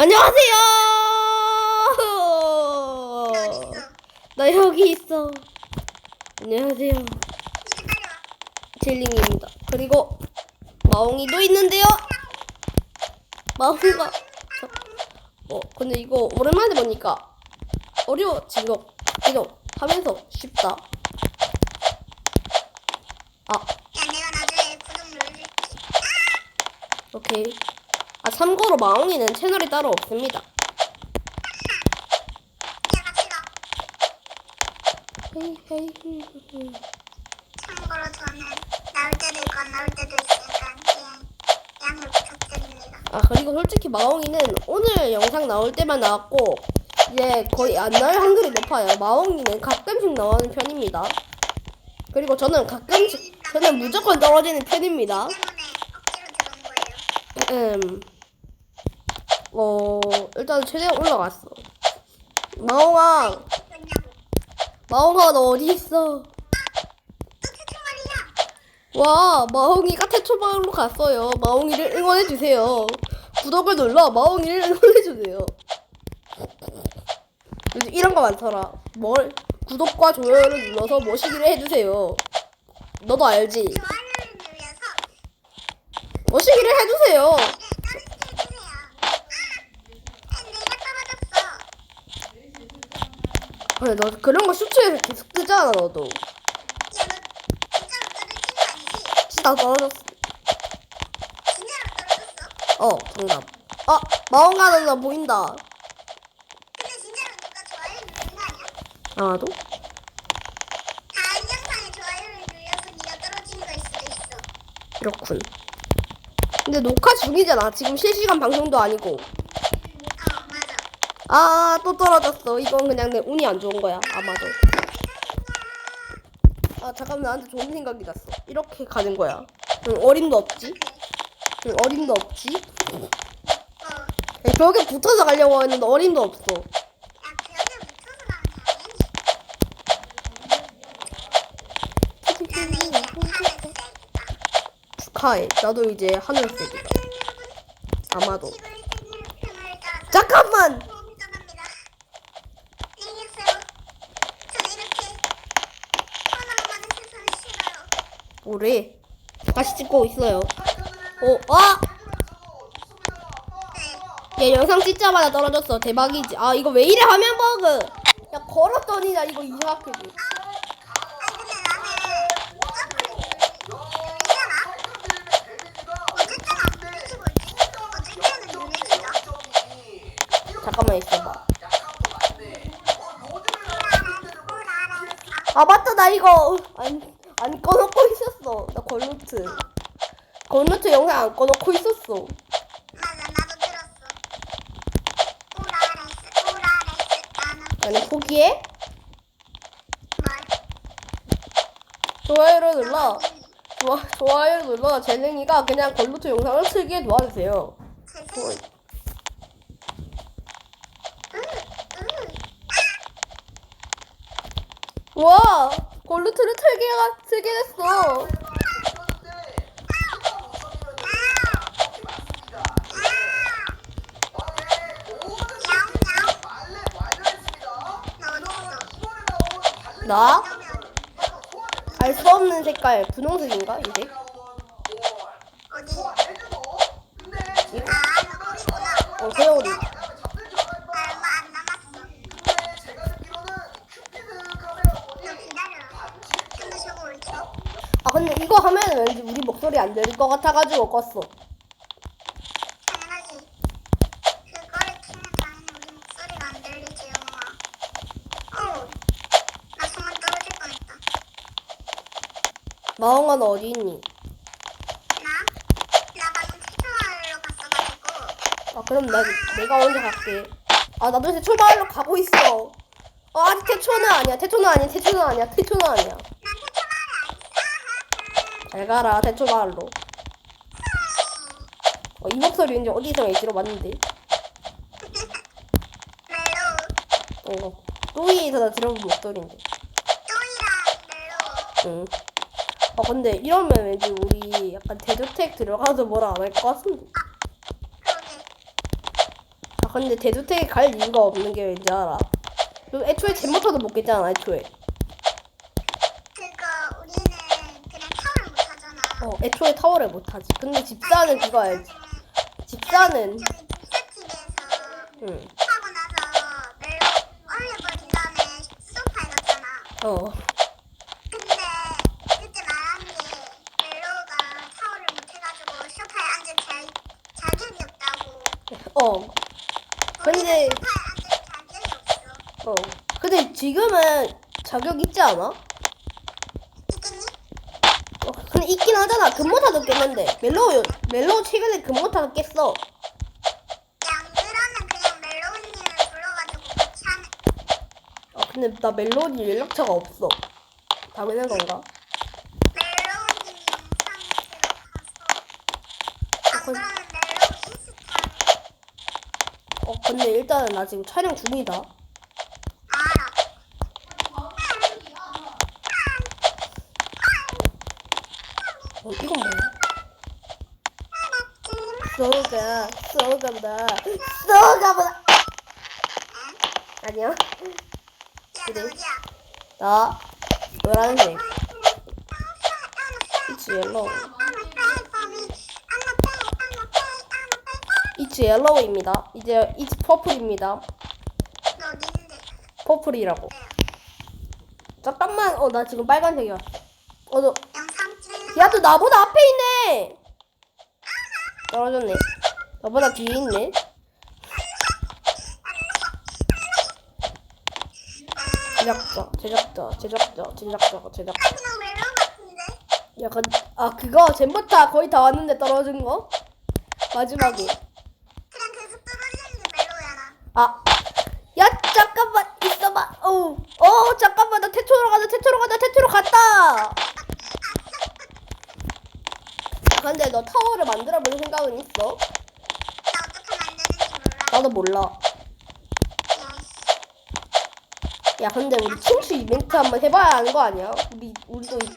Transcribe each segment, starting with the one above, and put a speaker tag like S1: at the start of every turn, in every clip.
S1: 안녕하세요. 나 여기 있어. 안녕하세요. 젤링입니다. 그리고 마옹이도 있는데요. 마옹이가 저, 어 근데 이거 오랜만에 보니까 어려워진 것 같기도 하면서 쉽다. 아. 오케이. 아 참고로 마옹이는 채널이 따로 없습니다.
S2: 야, 같이 가.
S1: 헤이 헤이 헤이, 헤이.
S2: 참고로 저는 나올 때도 있고 안 나올 때도 있으니까 그냥 양해 부탁드립니다.
S1: 아 그리고 솔직히 마옹이는 오늘 영상 나올 때만 나왔고 이제 거의 안 나올 확률이 높아요. 마옹이는 가끔씩 나오는 편입니다. 그리고 저는 가끔씩 저는 무조건 떨어지는 편입니다.
S2: 때문에 억지로 들어온 거예요.
S1: 음, 어 일단 최대한 올라갔어. 마옹아,
S2: 왜냐고?
S1: 마옹아 너 어디 있어? 와 마옹이가 태초방으로 갔어요. 마옹이를 응원해 주세요. 구독을 눌러 마옹이를 응원해 주세요. 요즘 이런 거 많더라. 뭘 구독과 좋아요를 눌러서 모시기를 해주세요. 너도 알지? 모시기를 해주세요.
S2: 네, 떨어지게 해주세요. 아, 내가 떨어졌어.
S1: 그래 너 그런 거 슈츠에서 계속 뜨잖아 너도.
S2: 진짜
S1: 떨어졌어.
S2: 어
S1: 정답. 아 마옹아 너 보인다. 아마도? 그렇군. 근데 녹화 중이잖아. 지금 실시간 방송도 아니고.
S2: 아,
S1: 또 떨어졌어. 이건 그냥 내 운이 안 좋은 거야. 아마도. 아, 잠깐만. 나한테 좋은 생각이 났어. 이렇게 가는 거야. 응, 어림도 없지? 응, 어림도 없지?
S2: 어,
S1: 아니, 벽에 붙어서 가려고 했는데 어림도 없어.
S2: 야.
S1: 축하해. 나도 이제 하늘색이다. 아마도. 잠깐만!
S2: 도움이 떠납니다. 안녕히 계세요. 저는 이렇게 하나만 많은 세상을 싫어요.
S1: 뭐래? 다시 찍고 있어요. 어, 아!
S2: 네.
S1: 야, 영상 찍자마자 떨어졌어. 대박이지. 아, 이거 왜 이래? 화면 버그! 야, 걸었더니 나 이거 이상하게. 잠깐만 있어봐. 아 맞다 나 이거 안, 안 꺼놓고 있 었어 나 걸루트 걸루트 영상 안 꺼놓고 있었어
S2: 맞아, 나도 들었어. 오라라이스, 오라라이스, 나는
S1: 아니 포기해?
S2: 말.
S1: 좋아요를 눌러 좋아, 좋아요를 눌러 재능이가 그냥 걸루트 영상을 틀게 도와주세요
S2: 세상에. 응, 응.
S1: 와 걸루트를 틀게, 틀게 됐어 나? 알 수 없는 색깔 분홍색인가 이제? 어 세월이 아 하면은 왠지 우리 목소리 안 들릴 것 같아가지고 껐어 마홍아 너 어디 있니? 아 그럼 나 내가 먼저 갈게. 아 나도 이제 초마을로 가고 있어. 어 아직 태초는 아니야. 태초는 아니야. 태초는 아니야. 태초는 아니야. 잘 가라 태초마을로. 어, 이 목소리 왠지 어디서 예지로 봤는데. 어 또이에서 나 들어본 목소리인데. 응. 어 근데 이러면 왠지 우리 약간 대저택 들어가서 뭐라 안 할 것 같은데. 아 근데 대주택에 갈 이유가 없는 게 왠지 알아? 너 애초에 제모터도 못 깼잖아 애초에. 애초에 타워를 못 하지. 근데 집사는 그거 알지? 집사는 응. 어.
S2: 근데 그때 말한 게 멜로가 타워를 못 해가지고 소파에 앉을 자, 자격이 없다고.
S1: 어. 근데
S2: 우리는 소파에 앉을 자격이 없어.
S1: 어. 근데 지금은 자격 있지 않아?
S2: 있겠니?
S1: 어, 근데 있긴 하잖아. 금모타도 깼는데. 멜로우 멜로우 최근에 금모타도 깼어.
S2: 양 그러면 그냥 멜로우님을 불러가지고 같이 하는.
S1: 아 근데 나 멜로디 연락처가 없어. 당연한 건가?
S2: 멜로우님 영상 들어가서 안 그러면 멜로우 인스타를
S1: 어 근데 일단은 나 지금 촬영 중이다.
S2: 알아.
S1: 어? 쏘가 쏘가보다 쏘가보다 아니야?
S2: 야, 너 어디야?
S1: 나 노란색. It's yellow. It's yellow입니다. 이제 it's purple입니다.
S2: 너 어디 있는데?
S1: purple이라고. 잠깐만. 어 나 지금 빨간색이야. 어 너. 야, 너 나보다 앞에 있네. 떨어졌네. 나보다 뒤에 있네. 제작자, 제작자, 제작자, 제작자.
S2: 멜로 같은데?
S1: 약간 아 그거 젠부터 거의 다 왔는데 떨어진 거? 마지막에. 아, 야 잠깐만 있어봐. 어, 어 잠깐만 나 태초로 가자, 태초로 가자, 태초로 갔다. 근데 너 타워를 만들어 볼 생각은 있어?
S2: 나 어떻게 만드는지 몰라
S1: 나도 몰라.
S2: 야
S1: 근데 우리 칭추 이벤트 한번 해봐야 하는 거 아니야? 우리 우리도 이-?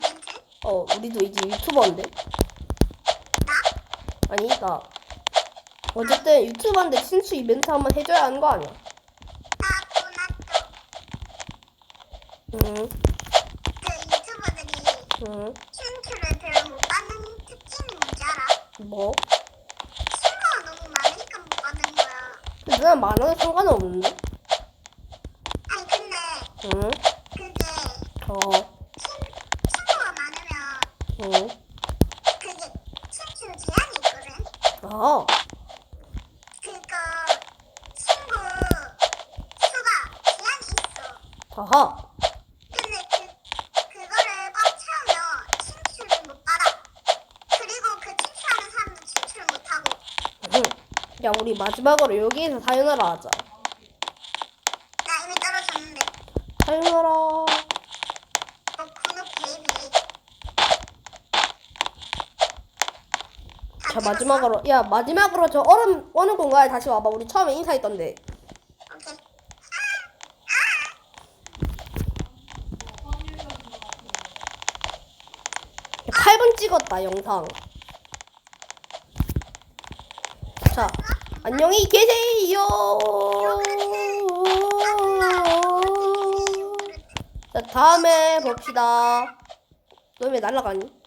S1: 어 우리도 이제 유튜버인데.
S2: 나?
S1: 아니 나. 어쨌든 유튜버인데 칭추 이벤트 한번 해줘야 하는 거 아니야? 응,
S2: 그 유튜버들이
S1: 응.
S2: 춤추를 별로 못 받는 특징이 뭔지 알아?
S1: 뭐?
S2: 친구가 너무 많으니까 못 받는 거야
S1: 누나 많아도 상관은 없는데?
S2: 아니 근데
S1: 응,
S2: 그게
S1: 어,
S2: 친, 친구가 많으면
S1: 응.
S2: 그게 친추 제한이 있거든
S1: 아,
S2: 그거 친구 수가 제한이 있어
S1: 아하. 야 우리 마지막으로 여기에서 사연하라 하자.
S2: 나 이미 떨어졌는데.
S1: 사연하라.
S2: 어 베이비.
S1: 자
S2: 찍었어?
S1: 마지막으로 야 마지막으로 저 얼음 어느 공간에 다시 와봐. 우리 처음에 인사했던데.
S2: 오케이.
S1: 8분 찍었다 영상. 자 안녕히 계세요. 자 다음에 봅시다. 너 왜 날라가니?